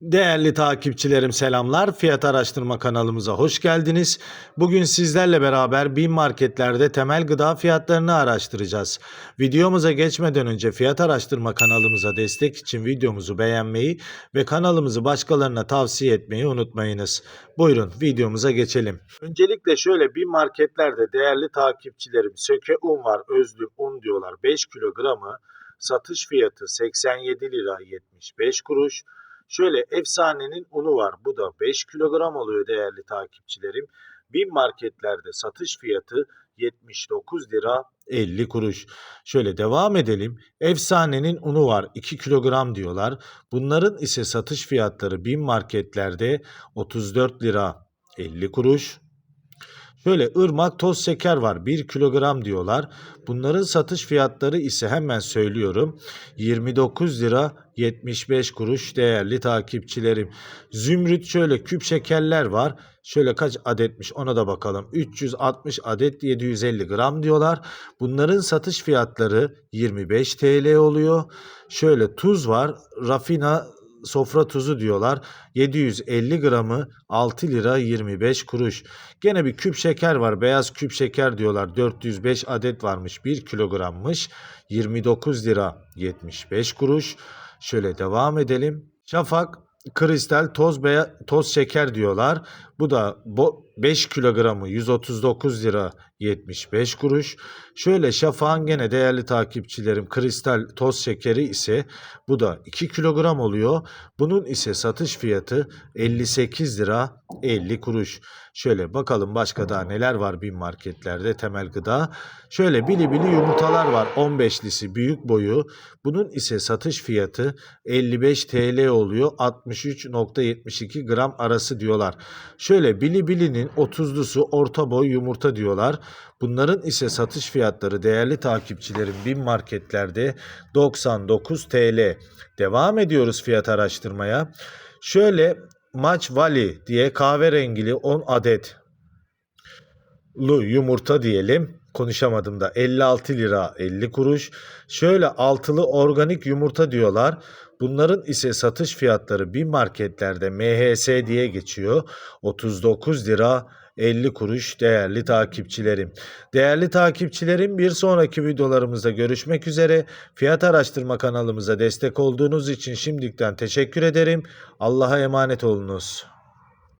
Değerli takipçilerim selamlar. Fiyat araştırma kanalımıza hoş geldiniz. Bugün sizlerle beraber bin marketlerde temel gıda fiyatlarını araştıracağız. Videomuza geçmeden önce fiyat araştırma kanalımıza destek için videomuzu beğenmeyi ve kanalımızı başkalarına tavsiye etmeyi unutmayınız. Buyurun videomuza geçelim. Öncelikle şöyle bin marketlerde değerli takipçilerim söke un var özlü un diyorlar 5 kilogramı satış fiyatı 87 lira 75 kuruş. Şöyle efsanenin unu var. Bu da 5 kilogram oluyor değerli takipçilerim. Bin marketlerde satış fiyatı 79 lira 50 kuruş. Şöyle devam edelim. Efsanenin unu var 2 kilogram diyorlar. Bunların ise satış fiyatları bin marketlerde 34 lira 50 kuruş. Şöyle ırmak toz şeker var 1 kilogram diyorlar. Bunların satış fiyatları ise hemen söylüyorum 29 lira 75 kuruş değerli takipçilerim. Zümrüt şöyle küp şekerler var. Şöyle kaç adetmiş ona da bakalım. 360 adet 750 gram diyorlar. Bunların satış fiyatları 25 TL oluyor. Şöyle tuz var. Rafina sofra tuzu diyorlar. 750 gramı 6 lira 25 kuruş. Gene bir küp şeker var. Beyaz küp şeker diyorlar. 405 adet varmış. 1 kilogrammış. 29 lira 75 kuruş. Şöyle devam edelim. Şafak kristal toz beya toz şeker diyorlar. Bu da 5 kilogramı 139 lira 75 kuruş. Şöyle şafağın gene değerli takipçilerim kristal toz şekeri ise bu da 2 kilogram oluyor. Bunun ise satış fiyatı 58 lira 50 kuruş. Şöyle bakalım başka daha neler var bin marketlerde temel gıda. Şöyle bili bili yumurtalar var 15'lisi büyük boyu. Bunun ise satış fiyatı 55 TL oluyor. 63.72 gram arası diyorlar. Şöyle bili bilinin 30'lusu orta boy yumurta diyorlar. Bunların ise satış fiyatları değerli takipçilerim bin marketlerde 99 TL. Devam ediyoruz fiyat araştırmaya. Şöyle Maç Valley diye kahverengili 10 adet lu yumurta diyelim. Konuşamadım da 56 lira 50 kuruş. Şöyle altılı organik yumurta diyorlar. Bunların ise satış fiyatları bir marketlerde MHS diye geçiyor. 39 lira 50 kuruş değerli takipçilerim. Değerli takipçilerim bir sonraki videolarımızda görüşmek üzere. Fiyat araştırma kanalımıza destek olduğunuz için şimdiden teşekkür ederim. Allah'a emanet olunuz.